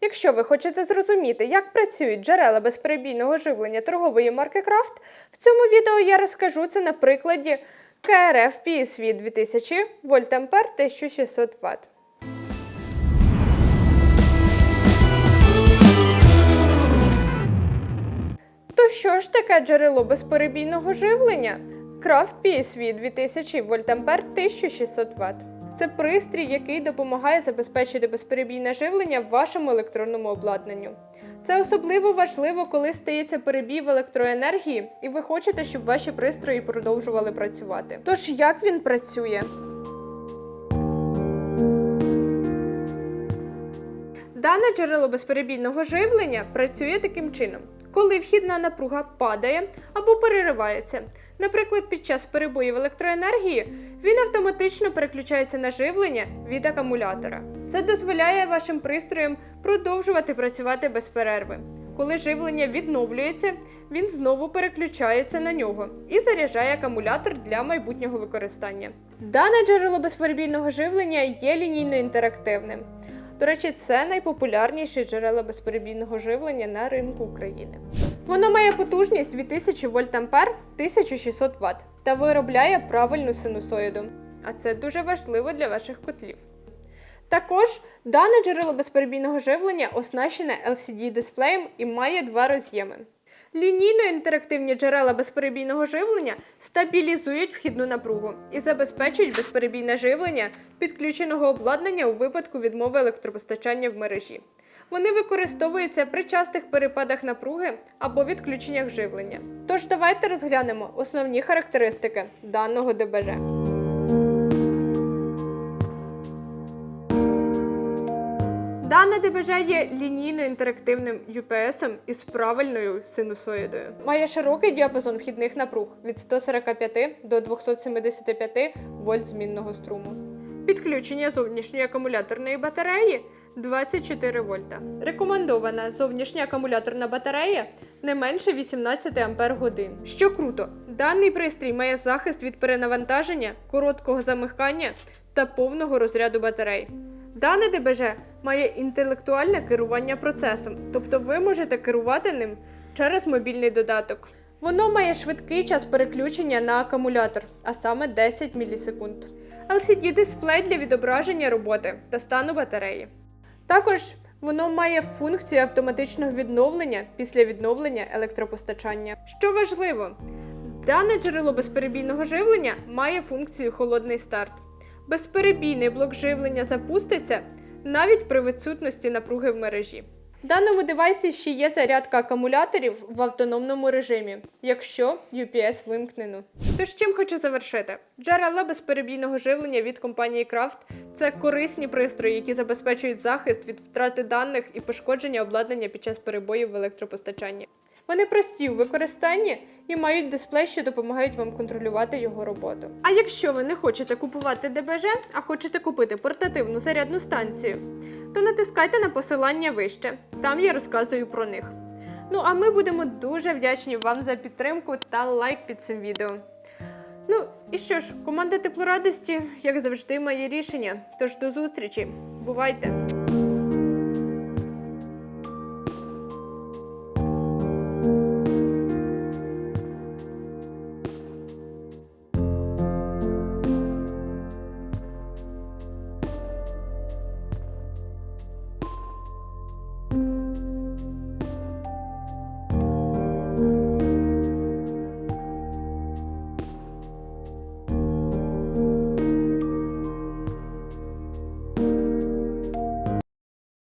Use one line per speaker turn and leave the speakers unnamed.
Якщо ви хочете зрозуміти, як працюють джерела безперебійного живлення торгової марки Крафт, в цьому відео я розкажу це на прикладі КРФ PSV 2000 вольтампер 1600 Вт. То що ж таке джерело безперебійного живлення? Крафт PSV 2000 вольтампер 1600 Вт. Це пристрій, який допомагає забезпечити безперебійне живлення в вашому електронному обладнанню. Це особливо важливо, коли стається перебій в електроенергії, і ви хочете, щоб ваші пристрої продовжували працювати. Тож як він працює? Дане джерело безперебійного живлення працює таким чином, коли вхідна напруга падає або переривається. Наприклад, під час перебоїв електроенергії він автоматично переключається на живлення від акумулятора. Це дозволяє вашим пристроям продовжувати працювати без перерви. Коли живлення відновлюється, він знову переключається на нього і заряджає акумулятор для майбутнього використання. Дане джерело безперебійного живлення є лінійно інтерактивним. До речі, це найпопулярніше джерело безперебійного живлення на ринку України. Воно має потужність 2000 вольтампер 1600 Вт та виробляє правильну синусоїду. А це дуже важливо для ваших котлів. Також дане джерело безперебійного живлення оснащене LCD-дисплеєм і має два роз'єми. Лінійно інтерактивні джерела безперебійного живлення стабілізують вхідну напругу і забезпечують безперебійне живлення підключеного обладнання у випадку відмови електропостачання в мережі. Вони використовуються при частих перепадах напруги або відключеннях живлення. Тож давайте розглянемо основні характеристики даного ДБЖ. Дане ДБЖ є лінійно інтерактивним UPS із правильною синусоїдою. Має широкий діапазон вхідних напруг від 145 до 275 вольт змінного струму. Підключення зовнішньої акумуляторної батареї 24 вольта. Рекомендована зовнішня акумуляторна батарея не менше 18 ампер годин. Що круто, даний пристрій має захист від перенавантаження, короткого замикання та повного розряду батарей. Дане ДБЖ має інтелектуальне керування процесом, тобто ви можете керувати ним через мобільний додаток. Воно має швидкий час переключення на акумулятор, а саме 10 мілісекунд. LCD-дисплей для відображення роботи та стану батареї. Також воно має функцію автоматичного відновлення після відновлення електропостачання. Що важливо, дане джерело безперебійного живлення має функцію холодний старт. Безперебійний блок живлення запуститься навіть при відсутності напруги в мережі. Даному девайсі ще є зарядка акумуляторів в автономному режимі, якщо UPS вимкнено. Тож чим хочу завершити? Джерела безперебійного живлення від компанії Крафт це корисні пристрої, які забезпечують захист від втрати даних і пошкодження обладнання під час перебоїв в електропостачанні. Вони прості у використанні і мають дисплей, що допомагають вам контролювати його роботу. А якщо ви не хочете купувати ДБЖ, а хочете купити портативну зарядну станцію, то натискайте на посилання вище. Там я розказую про них. Ну а ми будемо дуже вдячні вам за підтримку та лайк під цим відео. Ну і що ж, команда теплорадості, як завжди, має рішення. Тож до зустрічі. Бувайте!